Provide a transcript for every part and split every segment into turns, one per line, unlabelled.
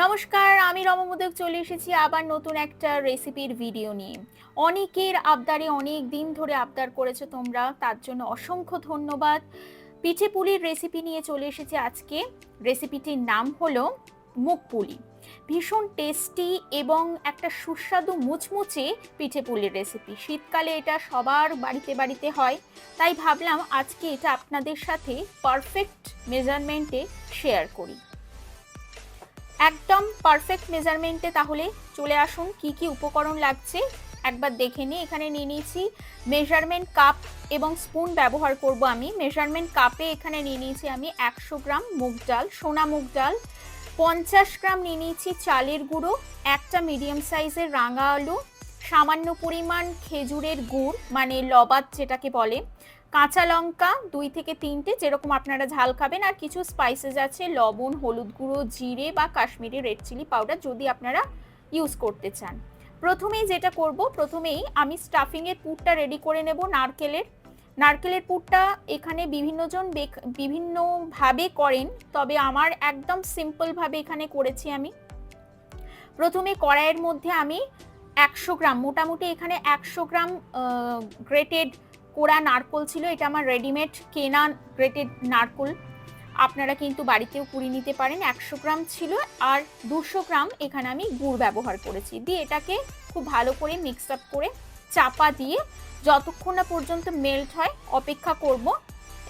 নমস্কার, আমি রমমোদক চলে এসেছি আবার নতুন একটা রেসিপির ভিডিও নিয়ে। অনেকের আবদারে অনেক দিন ধরে আবদার করেছ তোমরা, তার জন্য অসংখ্য ধন্যবাদ। পিঠে পুলির রেসিপি নিয়ে চলে এসেছি আজকে। রেসিপিটির নাম হলো মুগ পুলি। ভীষণ টেস্টি এবং একটা সুস্বাদু মুচমুচে পিঠে পুলির রেসিপি শীতকালে এটা সবার বাড়িতে বাড়িতে হয়, তাই ভাবলাম আজকে এটা আপনাদের সাথে পারফেক্ট মেজারমেন্টে শেয়ার করি। একদম পারফেক্ট মেজারমেন্টে তাহলে চলে আসুন, কি কি উপকরণ লাগছে? একবার দেখে নিই, এখানে নিয়ে নিয়েছি মেজারমেন্ট কাপ এবং স্পুন ব্যবহার করব আমি। মেজারমেন্ট কাপে এখানে নিয়ে নিয়েছি আমি একশো গ্রাম মুগ ডাল, সোনা মুগ ডাল, পঞ্চাশ গ্রাম নিয়ে নিয়েছি চালের গুঁড়ো, একটা মিডিয়াম সাইজের রাঙা আলু, সামান্য পরিমাণ খেজুরের গুড় মানে লবাদ যেটাকে বলে কাঁচা লঙ্কা দুই থেকে তিনটে, যেরকম আপনারা ঝাল খাবেন, আর কিছু স্পাইসেস আছে, লবণ, হলুদ গুঁড়ো, জিরে বা কাশ্মীরি রেড চিলি পাউডার যদি আপনারা ইউজ করতে চান। প্রথমেই যেটা করব, প্রথমেই আমি স্টাফিংয়ের পুরটা রেডি করে নেব নারকেলের। নারকেলের পুরটা এখানে বিভিন্নজন বিভিন্নভাবে করেন, তবে আমার একদম সিম্পলভাবে এখানে করেছি আমি। প্রথমে কড়াইয়ের মধ্যে আমি একশো গ্রাম, মোটামুটি এখানে একশো গ্রাম গ্রেটেড কোড়া নারকোল ছিল, এটা আমার রেডিমেড কেনা গ্রেটেড নারকোল। আপনারা কিন্তু বাড়িতেও কুড়িয়ে নিতে পারেন, একশো গ্রাম ছিল আর দুশো গ্রাম এখানে আমি গুড় ব্যবহার করেছি। দিয়ে এটাকে খুব ভালো করে মিক্স আপ করে চাপা দিয়ে যতক্ষণ না পর্যন্ত মেল্ট হয়, অপেক্ষা করব।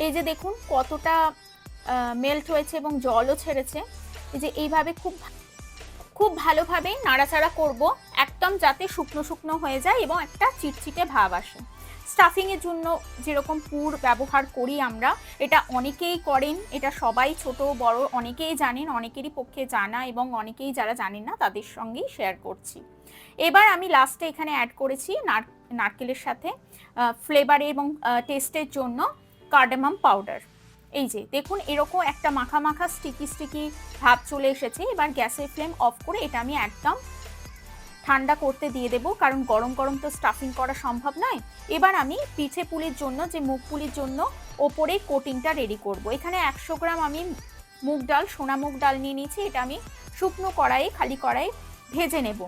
এই যে দেখুন কতটা মেল্ট হয়েছে এবং জলও ছেড়েছে। এই যে এইভাবে খুব খুব ভালোভাবে নাড়াচাড়া করব, একদম যাতে শুকনো শুকনো হয়ে যায় এবং একটা চিটচিটে ভাব আসে। স্টাফিংয়ের জন্য যেরকম পুর ব্যবহার করি আমরা, এটা অনেকেই করেন, এটা সবাই ছোট, বড়, অনেকেই জানেন, অনেকেরই পক্ষে জানা এবং অনেকেই যারা জানেন না, তাদের সঙ্গেই শেয়ার করছি। এবার আমি লাস্টে এখানে অ্যাড করেছি নার, নারকেলের সাথে ফ্লেভারে এবং টেস্টের জন্য কার্ডামাম পাউডার এই যে, দেখুন, এরকম একটা মাখা মাখা স্টিকি স্টিকি ভাব চলে এসেছে, এবার গ্যাসের ফ্লেম অফ করে এটা আমি একদম ঠান্ডা করতে দিয়ে দেবো, কারণ গরম গরম তো স্টাফিং করা সম্ভব নয়। এবার আমি পিঠে পুলির জন্য, যে মুগ পুলির জন্য, ওপরে কোটিংটা রেডি করব। এখানে একশো গ্রাম আমি মুগ ডাল, সোনা মুগ ডাল নিয়ে নিয়েছি, এটা আমি শুকনো কড়াইয়ে, খালি কড়াই ভেজে নেব।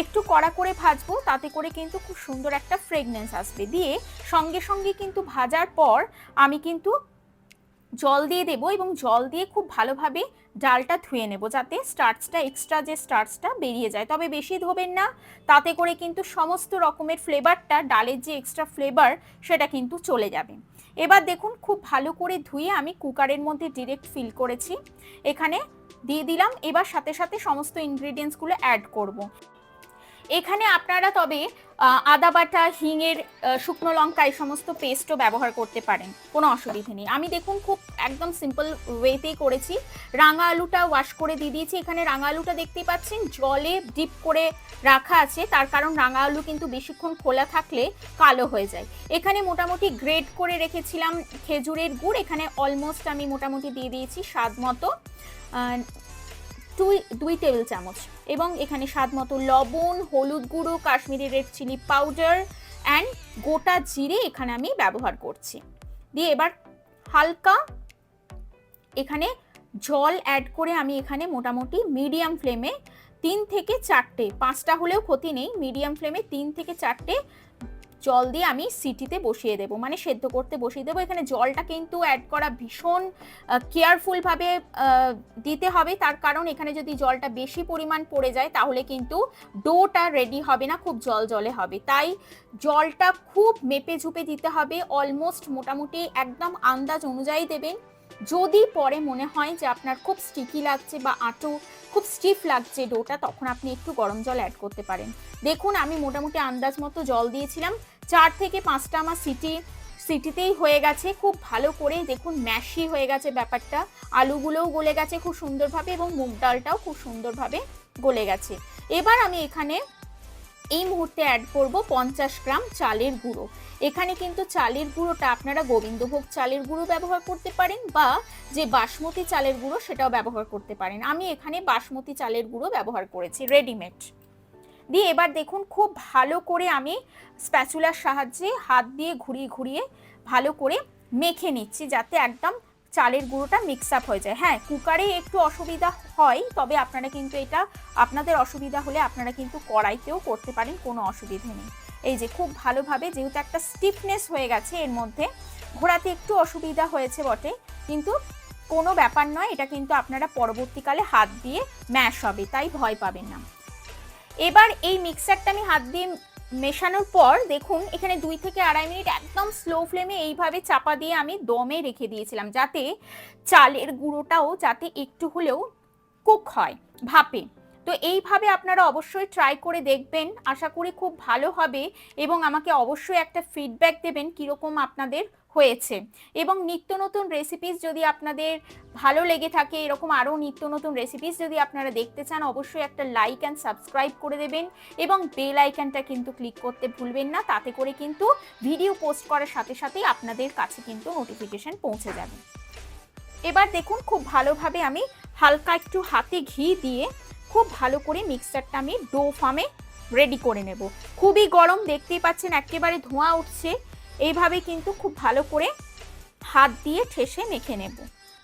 একটু কড়া করে ভাজবো, তাতে করে কিন্তু খুব সুন্দর একটা ফ্রেগনেন্স আসবে। দিয়ে সঙ্গে সঙ্গে কিন্তু ভাজার পর আমি কিন্তু জল দিয়ে দেবো এবং জল দিয়ে খুব ভালোভাবে ডালটা ধুয়ে নেব যাতে স্টার্চটা এক্সট্রা যে স্টার্চটা বেরিয়ে যায়। তবে বেশি ধোবেন না, তাতে করে কিন্তু সমস্ত রকমের ফ্লেভারটা ডালের যে এক্সট্রা ফ্লেভার সেটা কিন্তু চলে যাবে। এবার দেখুন, খুব ভালো করে ধুয়ে আমি কুকারের মধ্যে ডিরেক্ট ফিল করেছি। এখানে দিয়ে দিলাম, এবার সাথে সাথে সমস্ত ইনগ্রিডিয়েন্টসগুলো অ্যাড করব। এখানে আপনারা তবে আদা বাটা, হিঙের শুকনো লঙ্কা এই সমস্ত পেস্টও ব্যবহার করতে পারেন। কোনো অসুবিধে নেই। আমি দেখুন খুব একদম সিম্পল ওয়েতেই করেছি। রাঙা আলুটা ওয়াশ করে দিয়ে দিয়েছি। এখানে রাঙা আলুটা দেখতেই পাচ্ছেন, জলে ডিপ করে রাখা আছে। তার কারণ রাঙা আলু কিন্তু বেশিক্ষণ খোলা থাকলে কালো হয়ে যায়। এখানে মোটামুটি গ্রেড করে রেখেছিলাম খেজুরের গুড়। এখানে অলমোস্ট আমি মোটামুটি দিয়ে দিয়েছি স্বাদ মতো। দুই দুই টেবিল চামচ এবং এখানে স্বাদ মতো লবণ, হলুদ গুঁড়ো, Kashmiri red chilli powder and গোটা জিরে এখানে আমি ব্যবহার করছি। দিয়ে এবার হালকা এখানে জল অ্যাড করে আমি এখানে মোটামুটি মিডিয়াম ফ্লেমে তিন থেকে চারটে, পাঁচটা হলেও ক্ষতি নেই মিডিয়াম ফ্লেমে তিন থেকে চারটে জল দিয়ে আমি সিটিতে বসিয়ে দেবো মানে সেদ্ধ করতে বসিয়ে দেবো। এখানে জলটা কিন্তু অ্যাড করা ভীষণ কেয়ারফুলভাবে দিতে হবে। তার কারণ এখানে যদি জলটা বেশি পরিমাণ পড়ে যায়, তাহলে কিন্তু ডোটা রেডি হবে না, খুব জল জলে হবে। তাই জলটা খুব মেপে ঝুপে দিতে হবে। অলমোস্ট মোটামুটি একদম আন্দাজ অনুযায়ী দেবেন। যদি পরে মনে হয় যে আপনার খুব স্টিকি লাগছে বা আঁটো খুব স্টিফ লাগছে ডোটা, তখন আপনি একটু গরম জল অ্যাড করতে পারেন। দেখুন, আমি মোটামুটি আন্দাজ মতো জল দিয়েছিলাম। চার থেকে পাঁচটা আমার সিটি সিটিতেই হয়ে গেছে। খুব ভালো করে দেখুন ম্যাশি হয়ে গেছে ব্যাপারটা। আলুগুলোও গলে গেছে খুব সুন্দরভাবে এবং মুগ ডালটাও খুব সুন্দরভাবে গলে গেছে। এবার আমি এখানে এই মুহূর্তে অ্যাড করব পঞ্চাশ গ্রাম চালের গুঁড়ো। এখানে কিন্তু চালের গুঁড়োটা আপনারা গোবিন্দভোগ চালের গুঁড়ো ব্যবহার করতে পারেন বা যে বাসমতি চালের গুঁড়ো সেটাও ব্যবহার করতে পারেন। আমি এখানে বাসমতি চালের গুঁড়ো ব্যবহার করেছি রেডিমেড দিয়ে এবার দেখুন খুব ভালো করে আমি স্প্যাচুলার সাহায্যে হাত দিয়ে ঘুরিয়ে ঘুরিয়ে ভালো করে মেখে নিচ্ছি যাতে একদম চালের গুঁড়োটা মিক্স আপ হয়ে যায়। হ্যাঁ কুকারে একটু অসুবিধা হয়, তবে আপনারা কিন্তু এটা, আপনাদের অসুবিধা হলে আপনারা কিন্তু কড়াইতেও করতে পারেন, কোনো অসুবিধে নেই। এই যে, খুব ভালোভাবে যেহেতু একটা স্টিফনেস হয়ে গেছে এর মধ্যে ঘোরাতে একটু অসুবিধা হয়েছে বটে, কিন্তু কোনো ব্যাপার নয়, এটা কিন্তু আপনারা পরবর্তীকালে হাত দিয়ে ম্যাশ হবে, তাই ভয় পাবেন না। এবার এই মিক্সারটা আমি হাত দিয়ে মেশানোর পর দেখুন, এখানে দুই থেকে আড়াই মিনিট একদম স্লো ফ্লেমে এইভাবে চাপা দিয়ে আমি দমে রেখে দিয়েছিলাম, যাতে চালের গুঁড়োটাও যাতে একটু হলেও কুক হয়, ভাপে। তো এইভাবে আপনারা অবশ্যই ট্রাই করে দেখবেন, আশা করি খুব ভালো হবে এবং আমাকে অবশ্যই একটা ফিডব্যাক দেবেন কীরকম আপনাদের হয়েছে। এবং নিত্য নতুন রেসিপিস যদি আপনাদের ভালো লেগে থাকে, এরকম আরও নিত্য নতুন রেসিপিস যদি আপনারা দেখতে চান, অবশ্যই একটা লাইক অ্যান্ড সাবস্ক্রাইব করে দেবেন এবং বেল আইকনটা কিন্তু ক্লিক করতে ভুলবেন না। তাতে করে কিন্তু ভিডিও পোস্ট করার সাথে সাথেই আপনাদের কাছে কিন্তু নোটিফিকেশন পৌঁছে যাবে। এবার দেখুন, খুব ভালোভাবে আমি হালকা একটু হাতে ঘি দিয়ে খুব ভালো করে মিক্সচারটা আমি ডো ফার্মে রেডি করে নেব। খুবই গরম, দেখতেই পাচ্ছেন, একেবারে ধোঁয়া উঠছে। এইভাবে কিন্তু খুব ভালো করে হাত দিয়ে ঠেসে মেখে নেব।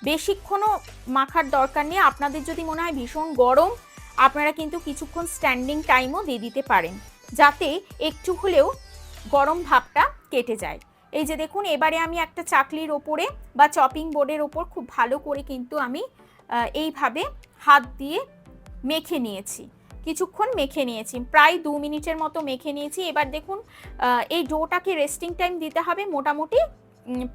বেশিক্ষণও মাখার দরকার নেই। আপনাদের যদি মনে হয় ভীষণ গরম, আপনারা কিন্তু কিছুক্ষণ স্ট্যান্ডিং টাইমও দিয়ে দিতে পারেন, যাতে একটু হলেও গরম ভাবটা কেটে যায়। এই যে দেখুন, এবারে আমি একটা চাকলির ওপরে বা চপিং বোর্ডের ওপর খুব ভালো করে কিন্তু আমি এইভাবে হাত দিয়ে মেখে নিয়েছি। কিছুক্ষণ মেখে নিয়েছি। প্রায় দু মিনিটের মতো মেখে নিয়েছি। এবার দেখুন এই ডোটাকে রেস্টিং টাইম দিতে হবে। মোটামুটি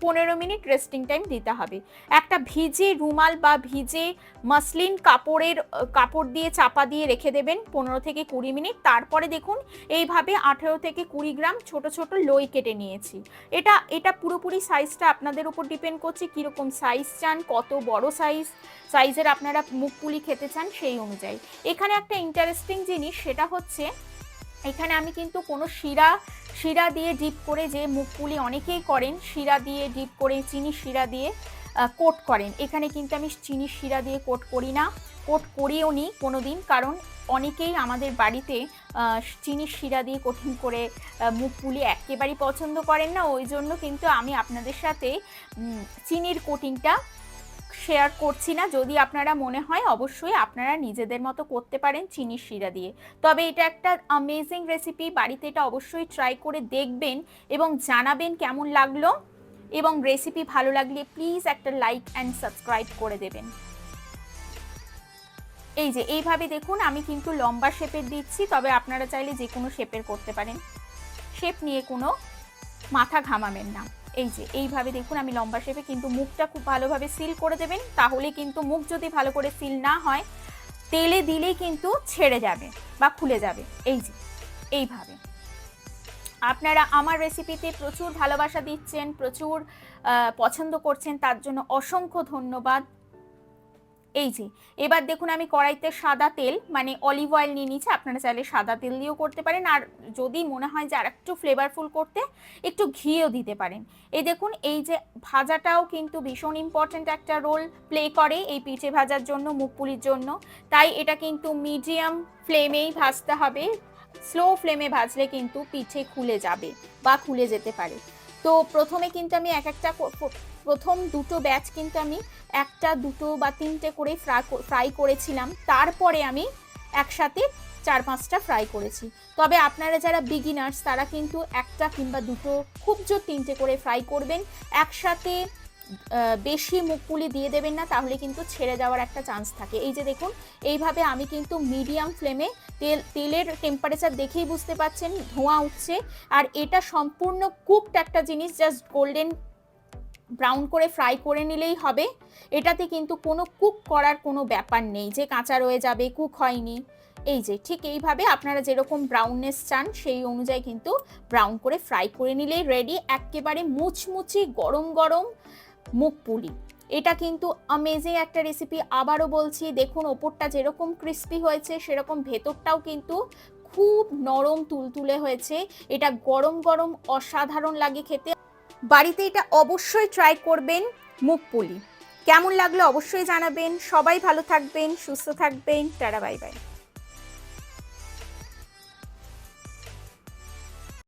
পনেরো মিনিট রেস্টিং টাইম দিতে হবে। একটা ভিজে রুমাল বা ভিজে মাসলিন কাপড়ের, কাপড় দিয়ে চাপা দিয়ে রেখে দেবেন পনেরো থেকে কুড়ি মিনিট। তারপরে দেখুন, এইভাবে আঠেরো থেকে কুড়ি গ্রাম ছোট ছোট লই কেটে নিয়েছি। এটা এটা পুরোপুরি সাইজটা আপনাদের উপর ডিপেন্ড করছে কীরকম সাইজ চান, কত বড় সাইজ সাইজের আপনারা মুখপুলি খেতে চান সেই অনুযায়ী। এখানে একটা ইন্টারেস্টিং জিনিস, সেটা হচ্ছে, এখানে আমি কিন্তু কোনো শিরা শিরা দিয়ে ডিপ করে যে মুখপুলি অনেকেই করেন শিরা দিয়ে ডিপ করে চিনি শিরা দিয়ে কোট করেন। এখানে কিন্তু আমি চিনি শিরা দিয়ে কোট করি না কোট করিও নি কোনো দিন কারণ অনেকেই আমাদের বাড়িতে চিনির শিরা দিয়ে কঠিন করে আহ, মুখপুলি একেবারেই পছন্দ করেন না। ওই জন্য কিন্তু আমি আপনাদের সাথে চিনির কোটিংটা শেয়ার করছি না। যদি আপনারা মনে হয় অবশ্যই আপনারা নিজেদের মতো করতে পারেন চিনির শিরা দিয়ে। তবে এটা একটা অ্যামেজিং রেসিপি বাড়িতে এটা অবশ্যই ট্রাই করে দেখবেন এবং জানাবেন কেমন লাগল। এবং রেসিপি ভালো লাগলে প্লিজ একটা লাইক অ্যান্ড সাবস্ক্রাইব করে দেবেন। এই যে, এইভাবে দেখুন, আমি কিন্তু লম্বা শেপের দিচ্ছি, তবে আপনারা চাইলে যে কোনো শেপের করতে পারেন। শেপ নিয়ে কোনো মাথা ঘামাবেন না। এই যে, এইভাবে দেখুন আমি লম্বা শেপে কিন্তু মুখটা খুব ভালোভাবে সিল করে দেবেন, তাহলে কিন্তু মুখ যদি ভালো করে সিল না হয়, তেলে দিলেই কিন্তু ছেড়ে যাবে বা খুলে যাবে। এই যে, এইভাবে। আপনারা আমার রেসিপিতে প্রচুর ভালোবাসা দিচ্ছেন, প্রচুর পছন্দ করছেন, তার জন্য অসংখ্য ধন্যবাদ। এই যে, এবার দেখুন আমি কড়াইতে সাদা তেল মানে অলিভ অয়েল নিয়ে নিচ্ছি আপনারা চাইলে সাদা তেল দিয়েও করতে পারেন। আর যদি মনে হয় যে আর একটু ফ্লেভারফুল করতে, একটু ঘিও দিতে পারেন। এই দেখুন, এই যে ভাজাটাও কিন্তু ভীষণ ইম্পর্ট্যান্ট একটা রোল প্লে করে এই পিঠে ভাজার জন্য মুখপুলির জন্য। তাই এটা কিন্তু মিডিয়াম ফ্লেমেই ভাজতে হবে। স্লো ফ্লেমে ভাজলে কিন্তু পিঠে খুলে যাবে বা খুলে যেতে পারে। তো প্রথমে কিন্তু আমি এক একটা প্রথম দুটো ব্যাচ কিন্তু আমি একটা, দুটো বা তিনটে করে ফ্রাই ফ্রাই করেছিলাম। তারপরে আমি একসাথে চার পাঁচটা ফ্রাই করেছি। তবে আপনারা যারা বিগিনার্স তারা কিন্তু একটা কিংবা দুটো, খুব জোর তিনটে করে ফ্রাই করবেন। একসাথে বেশি মুখপুলি দিয়ে দেবেন না, তাহলে কিন্তু ছেড়ে যাওয়ার একটা চান্স থাকে। এই যে দেখুন, এইভাবে আমি কিন্তু মিডিয়াম ফ্লেমে তেল, তেলের টেম্পারেচার দেখেই বুঝতে পাচ্ছেন, ধোঁয়া উঠছে। আর এটা সম্পূর্ণ কুকড একটা জিনিস জাস্ট গোল্ডেন ব্রাউন করে ফ্রাই করে নিলেই হবে। এটাতে কিন্তু কোনো কুক করার কোনো ব্যাপার নেই। যে কাঁচা রয়ে যাবে কুক হয়নি। এই যে, ঠিক এইভাবে আপনারা যেরকম ব্রাউননেস চান, সেই অনুযায়ী কিন্তু ব্রাউন করে ফ্রাই করে নিলেই রেডি একেবারে মুচমুচি গরম গরম মুখ পুলি। এটা কিন্তু অ্যামেজিং একটা রেসিপি আবারও বলছি, দেখুন, ওপরটা যেরকম ক্রিস্পি হয়েছে, সেরকম ভেতরটাও কিন্তু খুব নরম, তুলতুলে হয়েছে। এটা গরম গরম অসাধারণ লাগে খেতে। বাড়িতে এটা অবশ্যই ট্রাই করবেন মুখপুলি কেমন লাগল অবশ্যই জানাবেন। সবাই ভালো থাকবেন, সুস্থ থাকবেন। তারা বাই বাই